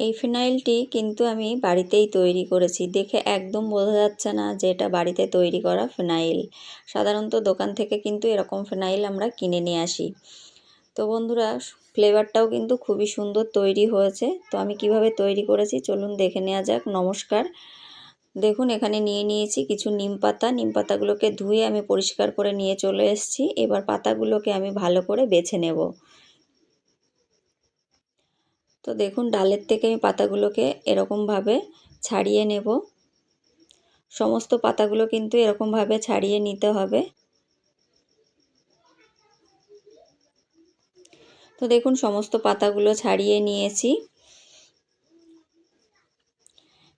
এই ফিনাইলটি কিন্তু আমি বাড়িতেই তৈরি করেছি। দেখে একদম বোঝা যাচ্ছে না যে এটা বাড়িতে তৈরি করা ফিনাইল। সাধারণত দোকান থেকে কিন্তু এরকম ফিনাইল আমরা কিনে নিয়ে আসি। তো বন্ধুরা, ফ্লেভারটাও কিন্তু খুবই সুন্দর তৈরি হয়েছে। তো আমি কীভাবে তৈরি করেছি চলুন দেখে নেওয়া যাক। নমস্কার। দেখুন, এখানে নিয়ে নিয়েছি কিছু নিম পাতা। নিম পাতাগুলোকে ধুয়ে আমি পরিষ্কার করে নিয়ে চলে এসেছি। এবার পাতাগুলোকে আমি ভালো করে বেছে নেব। তো দেখুন, ডালের থেকে আমি পাতাগুলোকে এরকমভাবে ছাড়িয়ে নেব। সমস্ত পাতাগুলো কিন্তু এরকমভাবে ছাড়িয়ে নিতে হবে। তো দেখুন, সমস্ত পাতাগুলো ছাড়িয়ে নিয়েছি।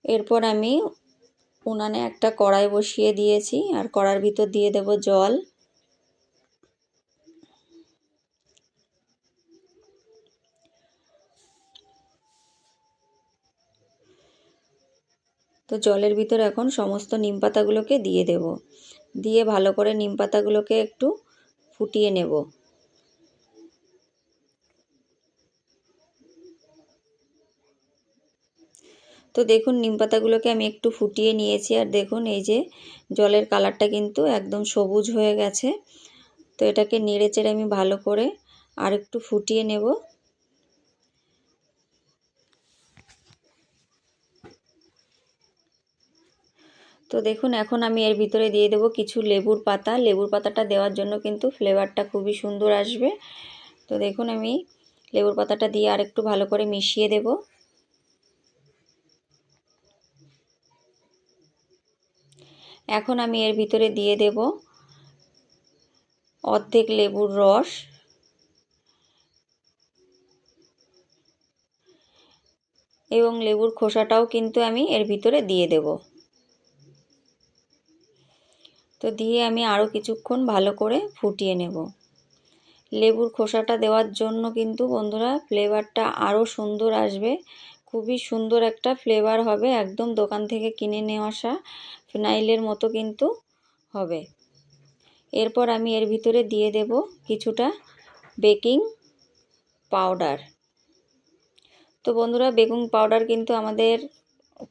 এরপর আমি উনানে একটা কড়াই বসিয়ে দিয়েছি, আর কড়ার ভিতর দিয়ে দেব জল। জলের ভিতর এখন সমস্ত নিম পাতাগুলোকে দিয়ে দেব। দিয়ে ভালো করে নিম পাতাগুলোকে একটু ফুটিয়ে নেব। তো দেখুন, নিম পাতাগুলোকে আমি একটু ফুটিয়ে নিয়েছি আর দেখুন, এই যে জলের কালারটা কিন্তু একদম সবুজ হয়ে গেছে। তো এটাকে নেড়ে চেড়ে আমি ভালো করে আর একটু ফুটিয়ে নেব। তো দেখুন, এখন আমি এর ভিতরে দিয়ে দেব কিছু লেবুর পাতা। লেবুর পাতাটা দেওয়ার জন্য কিন্তু ফ্লেভারটা খুবই সুন্দর আসবে। তো দেখুন, আমি লেবুর পাতাটা দিয়ে আর একটু ভালো করে মিশিয়ে দেব। এখন আমি এর ভিতরে দিয়ে দেব অর্ধেক লেবুর রস। এবং লেবুর খোসাটাও কিন্তু আমি এর ভিতরে দিয়ে দেব। তো দিয়ে আমি আরও কিছুক্ষণ ভালো করে ফুটিয়ে নেব। লেবুর খোসাটা দেওয়ার জন্য কিন্তু বন্ধুরা ফ্লেভারটা আরও সুন্দর আসবে। খুবই সুন্দর একটা ফ্লেভার হবে একদম দোকান থেকে কিনে নিয়ে আসা ফিনাইলের মতো কিন্তু হবে। এরপর আমি এর ভিতরে দিয়ে দেব কিছুটা বেকিং পাউডার। তো বন্ধুরা বেকিং পাউডার কিন্তু আমাদের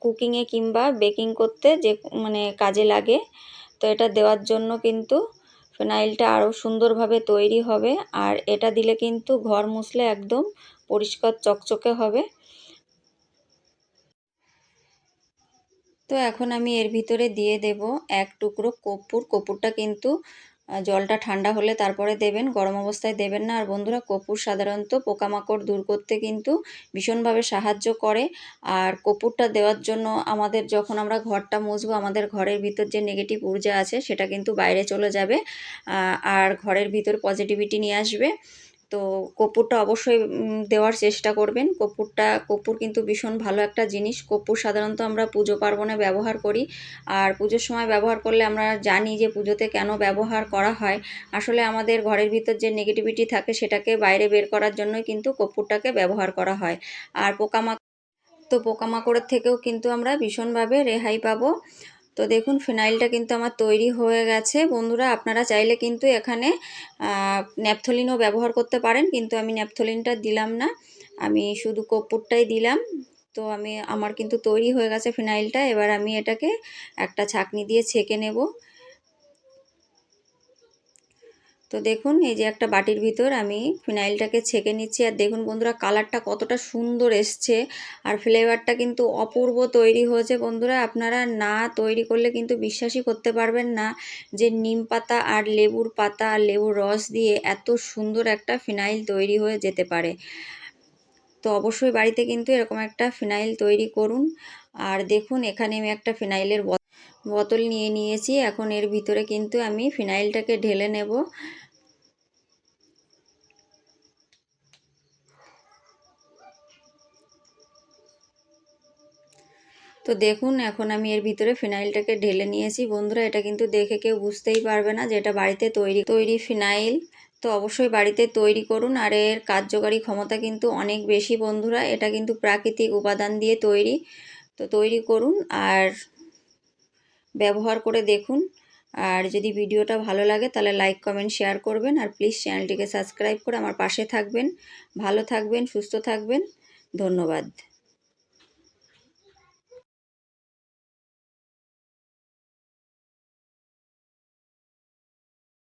কুকিংয়ে কিংবা বেকিং করতে যে মানে কাজে লাগে এটা দেওয়ার জন্য কিন্তু ফেনাইলটা আরও সুন্দরভাবে তৈরি হবে। আর এটা দিলে কিন্তু ঘর মুসলে একদম পরিষ্কার চকচকে হবে। তো এখন আমি এর ভিতরে দিয়ে দেব এক টুকরো কপুর কপুরটা কিন্তু জলটা ঠান্ডা হলে তারপরে দেবেন, গরম অবস্থায় দেবেন না। আর বন্ধুরা, কপুর সাধারণত পোকামাকড় দূর করতে কিন্তু ভীষণভাবে সাহায্য করে। আর কপুরটা দেওয়ার জন্য আমাদের যখন আমরা ঘরটা মুছবো, আমাদের ঘরের ভিতর যে নেগেটিভ ঊর্জা আছে, সেটা কিন্তু বাইরে চলে যাবে আর ঘরের ভিতর পজিটিভিটি নিয়ে আসবে। তো কর্পূরটা অবশ্যই দেওয়ার চেষ্টা করবেন। কর্পূরটা, কর্পূর কিন্তু ভীষণ ভালো একটা জিনিস। কর্পূর সাধারণত আমরা পুজো পার্বণে ব্যবহার করি। আর পুজোর সময় ব্যবহার করলে আমরা জানি যে পুজোতে কেন ব্যবহার করা হয়। আসলে আমাদের ঘরের ভিতর যে নেগেটিভিটি থাকে সেটাকে বাইরে বের করার জন্যই কিন্তু কর্পূরটাকে ব্যবহার করা হয়। আর পোকামাকড়, তো পোকামাকড়ের থেকেও কিন্তু আমরা ভীষণভাবে রেহাই পাবো। তো দেখুন ফিনাইলটা কিন্তু আমার তৈরি হয়ে গেছে। বন্ধুরা, আপনারা চাইলে কিন্তু এখানে ন্যাপথলিনও ব্যবহার করতে পারেন, কিন্তু আমি ন্যাপথলিনটা দিলাম না। আমি শুধু কর্পূরটাই দিলাম। তো আমি, আমার কিন্তু তৈরি হয়ে গেছে ফিনাইলটা এবার আমি এটাকে একটা ছাকনি দিয়ে ছেঁকে নেব। তো দেখুন, এই যে একটা বাটির ভিতর আমি ফিনাইলটাকে ছেঁকে নিচ্ছি। আর দেখুন বন্ধুরা, কালারটা কতটা সুন্দর এসছে। আর ফ্লেভারটা কিন্তু অপূর্ব তৈরি হয়েছে বন্ধুরা। আপনারা না তৈরি করলে কিন্তু বিশ্বাসই করতে পারবেন না যে নিম পাতা আর লেবুর পাতা আর লেবুর রস দিয়ে এত সুন্দর একটা ফিনাইল তৈরি হয়ে যেতে পারে। তো অবশ্যই বাড়িতে কিন্তু এরকম একটা ফিনাইল তৈরি করুন। আর দেখুন, এখানে আমি একটা ফিনাইলের বোতল নিয়ে নিয়েছি। এখন এর ভিতরে কিন্তু আমি ফিনাইলটাকে ঢেলে নেব। তো দেখুন, এখন আমি এর ভিতরে ফিনাইলটাকে ঢেলে নিয়েছি। বন্ধুরা, এটা কিন্তু দেখে কেউ বুঝতেই পারবে না যে এটা বাড়িতে তৈরি তৈরি ফিনাইল। তো অবশ্যই বাড়িতে তৈরি করুন আর এর কার্যকারী ক্ষমতা কিন্তু অনেক বেশি, বন্ধুরা। এটা কিন্তু প্রাকৃতিক উপাদান দিয়ে তৈরি। তো তৈরি করুন আর ব্যবহার করে দেখুন। আর যদি ভিডিওটা ভালো লাগে তাহলে লাইক কমেন্ট শেয়ার করবেন। আর প্লিজ চ্যানেলটিকে সাবস্ক্রাইব করে আমার পাশে থাকবেন। ভালো থাকবেন, সুস্থ থাকবেন। ধন্যবাদ।